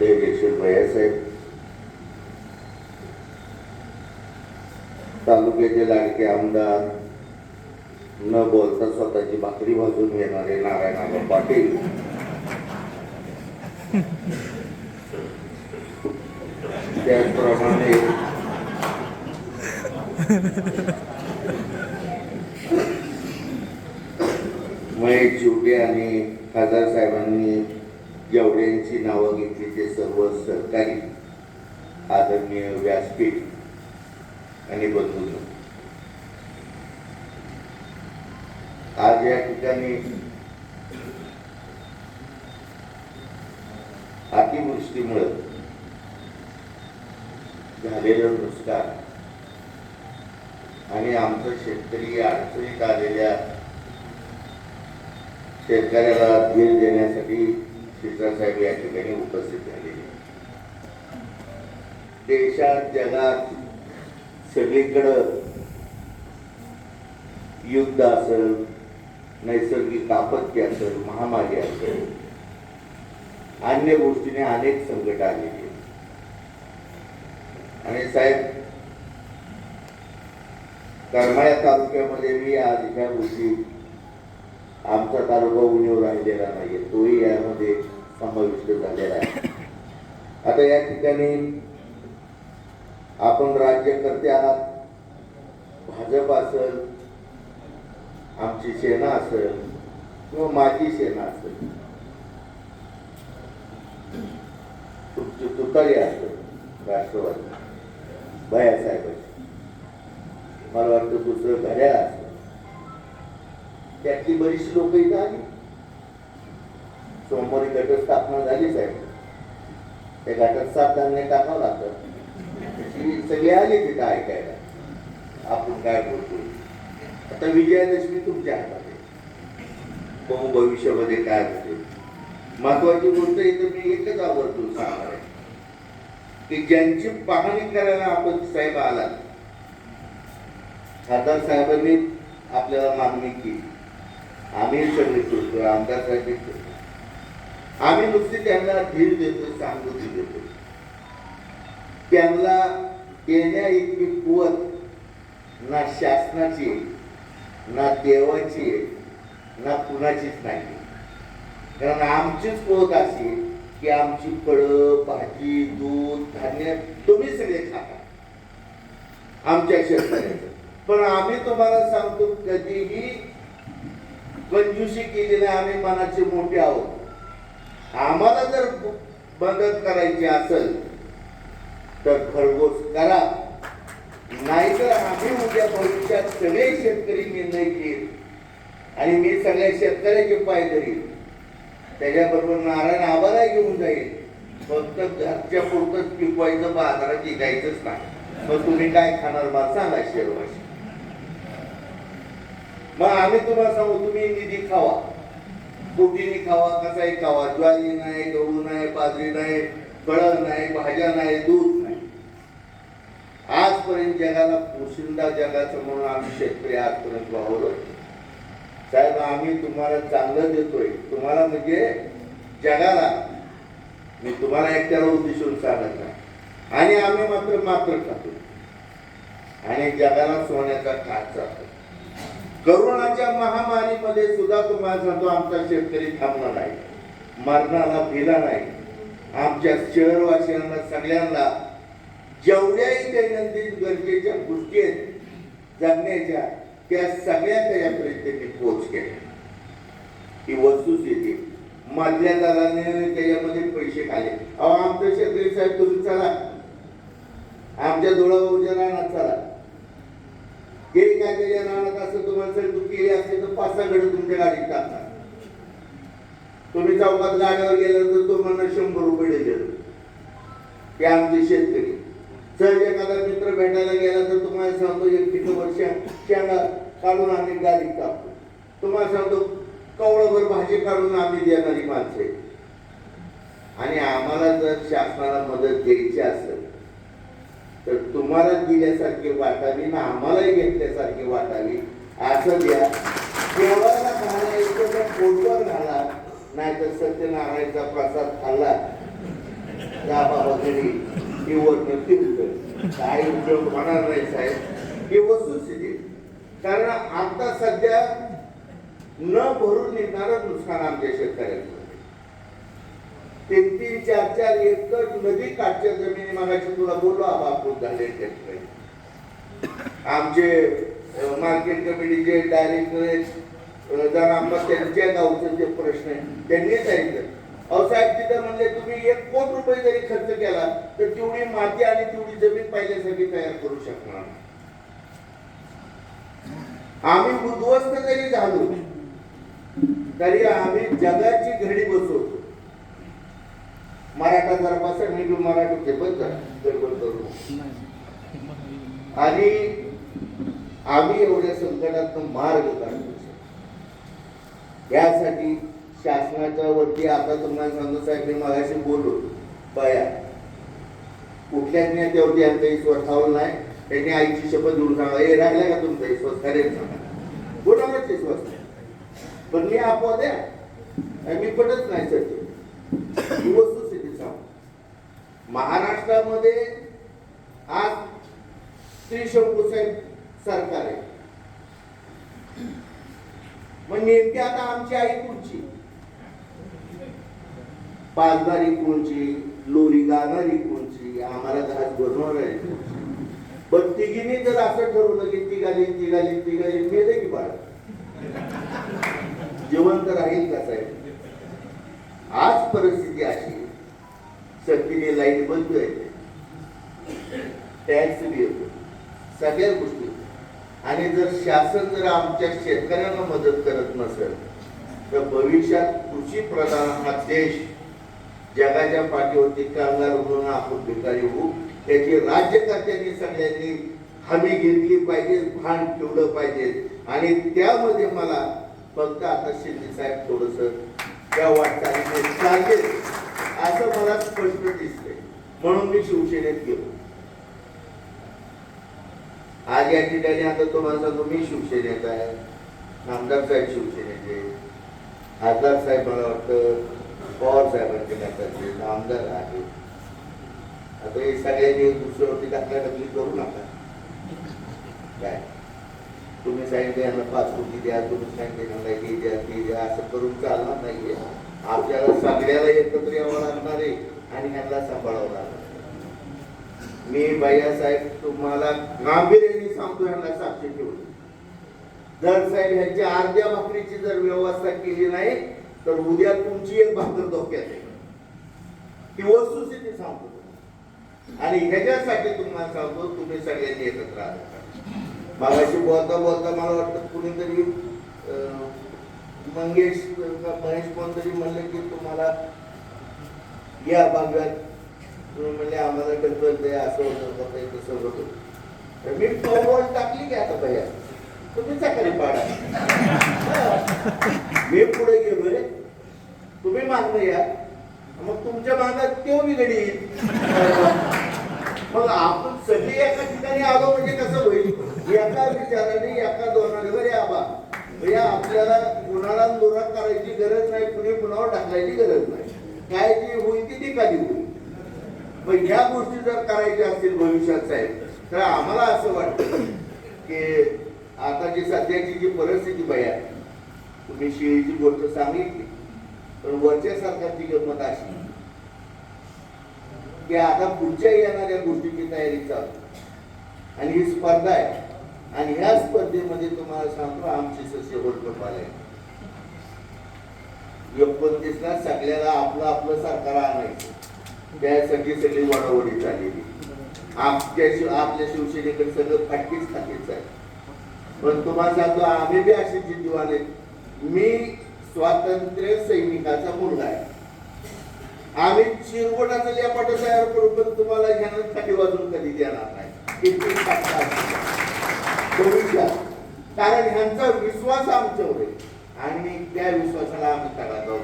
ते देवेश्वर भैयासाहेब तालुक्याचे लाडके आमदार न बोलता स्वतःची भाकरी भाजून घेणारे नारायण पाटील. त्याचप्रमाणे महेश चिवटे आणि खासदार साहेबांनी जेवढ्यांची नावं घेतली ते सर्व सरकारी आदरणीय व्यासपीठ आणि बंधू आज या ठिकाणी अतिवृष्टीमुळं झालेलं नुकसान आणि आमचं शेतकरी अडचणीत आलेल्या शेतकऱ्याला धीर देण्यासाठी साहेब या ठिकाणी उपस्थित झालेले देशात जगात सगळीकडं युद्ध असेल नैसर्गिक आपत्ती असेल महामारी असेल अन्य गोष्टीने अनेक संकट आलेली आहेत. आणि साहेब करमाळ्या तालुक्यामध्ये मी आज ह्या गोष्टी आमचा तालुका उणीव राहिलेला नाहीये तोही यामध्ये समाविष्ट झालेला आहे आता या ठिकाणी आपण राज्यकर्ते आहात. भाजप असेल आमची सेना असेल किंवा माझी सेना असेल. तुमची तुतारी असेल राष्ट्रवादी. भयासाहेबांची. मला वाटतं दुसरं घड्याळ असेल. त्यातली बरीचशी लोक इथं आली. सोमवारी घटस्थापना झाली साहेब. त्या घाटात सात धान्य टाकावं लागतं. सगळे आले तिथं ऐकायला. आपण काय बोलतो? आता विजयादशमी तुमच्या हातात आहे भविष्यामध्ये काय होते? महत्वाची गोष्ट इथं मी एकच आवर्जून सांगणार आहे. की ज्यांची पाहणी करायला आपण साहेब आलात खासदार साहेबांनी आपल्याला मागणी केली. आम्ही सगळे करतो आमदार साहेब करतो आम्ही नुसती त्यांना धीर देतो सांगून देतो. त्यांना येण्या इतकी कुवत ना शासनाची ना देवाची ना कुणाचीच नाही कारण आमचीच कुवत अशी की आमची फळं भाजी दूध धान्य तुम्ही सगळे खाता. आमच्या शेतकऱ्याचं. पण आम्ही तुम्हाला सांगतो कधीही कंजूशी केली नाही आम्ही मनाचे मोठे आहोत. आम्हाला जर मदत करायची असेल तर खरगोश करा. नाहीतर आम्ही उद्या भविष्यात सगळे शेतकरी निर्णय घेईल. आणि मी सगळ्या शेतकऱ्याचे पाय धरील त्याच्याबरोबर नारायण आबाला घेऊन जाईल. फक्त घरच्या पुरतच पिकवायचं बाजारात विकायचंच नाही. मग तुम्ही काय खाणार? मला सांगा शेरवाशी मग आम्ही तुम्हाला सांगू तुम्ही निधी खावा. कुटीने खावा कसाही खावा? ज्वारी नाही गहू नाही बाजरी नाही फळं नाही भाज्या नाही दूध नाही. आजपर्यंत जगाला पोशिंदा जगाचं म्हणून आम्ही शेतकरी आजपर्यंत वावरलो साहेब आम्ही तुम्हाला चांगलं देतोय. तुम्हाला म्हणजे जगाला मी तुम्हाला एकट्याला उद्देशून सांगत नाही. आणि आम्ही मात्र मात्र खातो. आणि जगाला सोन्याचा काच जातो करोनाच्या महामारीमध्ये सुद्धा तुम्हाला सांगतो आमचा शेतकरी थांबला नाही. मरणाला भिला नाही. आमच्या शहरवासियांना सगळ्यांना जेवढ्याही दैनंदिन गरजेच्या गोष्टी आहेत जगण्याच्या त्या सगळ्या त्याच्यापर्यंत त्यांनी पोच केल्या ही वस्तुस्थिती मधल्या दलाने त्याच्यामध्ये पैसे खाले. अहो आमच्या शेतकरी साहेब तुम्ही चला. आमच्या धुळाभाऊच्या रानात चला. गेली काय असं तुम्हाला जर दुखी असते तर पाच सहा गड तुमच्या गाडीत टाकतात तुम्ही चौकात गाड्यावर गेल्यानंतर तुम्हाला शंभर रुपये देतात ते आमचे शेतकरी. सहज एखादा मित्र भेटायला गेला तर तुम्हाला सांगतो एक किलो वर्ष शेंगा काढून आम्ही गाडीत टाकतो. तुम्हाला सांगतो कवळभर भाजी काढून आम्ही देणारी माणसे आणि आम्हाला जर शासनाला मदत द्यायची असेल तर तुम्हाला दिल्यासारखी वाटावी ना आम्हालाही घेतल्यासारखी वाटावी असं द्या. देवाला घाला एकदा पोटवर घाला नाहीतर सत्यनारायणचा प्रसाद खाल्ला. जा बाबा घरी. ही वर्ण काही उपयोग होणार नाही साहेब. ही वस्तुस्थिती कारण आता सध्या न भरून निघणारं नुकसान आमच्या शेतकऱ्यांचं. तीन तीन चार चार एकर नदी काठच्या जमिनी मागाशी तुला बोललो आबा झाले शेतकरी आमचे मार्केट कमिटीचे डायरेक्टर जर आम्हाला त्यांच्या गावचे जे प्रश्न आहे त्यांनी सांगितलं. अहो साहेब तिथं म्हणजे तुम्ही एक कोट रुपये जरी खर्च केला तर तेवढी माती आणि तेवढी जमीन पाहिल्यासाठी तयार करू शकणार आम्ही उद्ध्वस्त जरी झालो तरी आम्ही जगाची घडी बसवतो. मराठा जरा बसा मी बी मराठी बंद करा गडबड करू. आणि आम्ही एवढ्या संकटात मार्ग काढतो यासाठी शासनाच्या वरती आता तुम्हाला सांगतो साहेब मगाशी बोलू बया कुठल्याच नेत्यावरती यांचा विश्वास ठावला नाही त्यांनी आईची शपथ देऊन सांगा हे राहिला का तुमचा विश्वास? खरेच सांगा कोणावरच विश्वास नाही. पण मी आपोआ द्या मी पटत नाही सर. ही महाराष्ट्रामध्ये आज श्री शंभूसाहेब सरकार आहे. म्हणजे मग नेमकी आता आमची आई कुठची पाचदारी कोणची लोरी गाणारी कोणची आम्हाला घरात बनवणार पण तिघीने जर असं ठरवलं की तिघाली तिघाली तिघाली मेले की बाळ. जिवंत राहील का साहेब? आज परिस्थिती अशी सक्तीने लाइट बंद आहे टॅक्स बी येतो. सगळ्या गोष्टी आणि जर शासन जर आमच्या शेतकऱ्यांना मदत करत नसेल तर भविष्यात कृषी प्रधान हा देश जगाच्या पाठीवरती कामगार म्हणून आपण भिकारी होऊ. त्याची राज्यकर्त्यांनी सगळ्यांनी हमी घेतली पाहिजे भान ठेवलं पाहिजे. आणि त्यामध्ये मला फक्त आता शिंदे साहेब थोडस त्या वाटचालीने चालेल असं मला स्पष्ट दिसतंय. म्हणून मी शिवसेनेत गेलो. आज या ठिकाणी आता तुम्हाला सांगतो मी शिवसेनेत आहे. नामदार साहेब शिवसेनेचे खासदार साहेब मला वाटतं पवार साहेबांचे नेत्याचे आमदार आहे आता हे सगळ्यांनी दुसऱ्यावरती टाकल्या टाकली करू नका. काय? तुम्ही सांगितलं यांना पाच कोटी द्या तुम्ही सांगितलं यांना हे द्या ते द्या असं करून चालणार नाहीये. आपल्याला सगळ्याला एकत्र यावं लागणार आहे आणि यांना सांभाळावं लागणार मी भैयासाहेब तुम्हाला गांभीर्याने सांगतो यांना साक्षी ठेवून. जर साहेब ह्यांच्या अर्ध्या भाकरीची जर व्यवस्था केली नाही तर उद्या तुमची एक भाकर धोक्यात आहे. ती वस्तुस्थिती सांगतो आणि ह्याच्यासाठी तुम्हाला सांगतो तुम्ही सगळ्यांनी एकत्र आला मागाशी बोलता बोलता मला वाटतं कुणीतरी अं, मंगेश महेश कोणतरी म्हणले की तुम्हाला या भागात तुम्ही म्हणले आम्हाला ढकल द्या असं होतं होतं तसं होतं. तर मी पाऊल टाकली की आता भैया तुम्ही सकाळी पाडा मी पुढे गेलो रे. तुम्ही मागणं या. मग तुमच्या मागात केव्हा बिघडी येईल मग आपण सगळी एका ठिकाणी आलो म्हणजे कसं होईल? एका विचाराने एका दोनाने बरे आबा भैया आपल्याला कुणाला दोरा करायची गरज नाही कुणी कुणावर टाकायची गरज नाही. काय जी होईल ती ती खाली होईल. पण ह्या गोष्टी जर करायच्या असतील भविष्यात साहेब तर आम्हाला असं वाटतं की आता जी सध्याची जी परिस्थिती भया तुम्ही शिळीची गोष्ट सांगितली पण वरच्या सरकारची गंमत अशी की आता पुढच्या येणाऱ्या गोष्टीची तयारी चालू आणि ही स्पर्धा आहे. आणि ह्या स्पर्धेमध्ये तुम्हाला सांगतो आमची सस्य होल्ड आहे एकोणतीसला सगळ्याला आपलं आपलं सरकार आणायचं. त्या सगळी सगळी वडावडी झालेली. आपल्या शिव आपल्या शिवसेनेकडे सगळं फाटकीच खातीच आहे. पण तुम्हाला सांगतो आम्ही बी असे जिद्दीवाले मी स्वातंत्र्य सैनिकाचा मुलगा आहे. आम्ही चिरवटाचा लेपाट तयार करू पण तुम्हाला ह्यानं खाली वाजून कधी देणार नाही. इतकी कारण ह्यांचा विश्वास आमच्यावर आहे. आणि त्या विश्वासाला आम्ही तडा जाऊ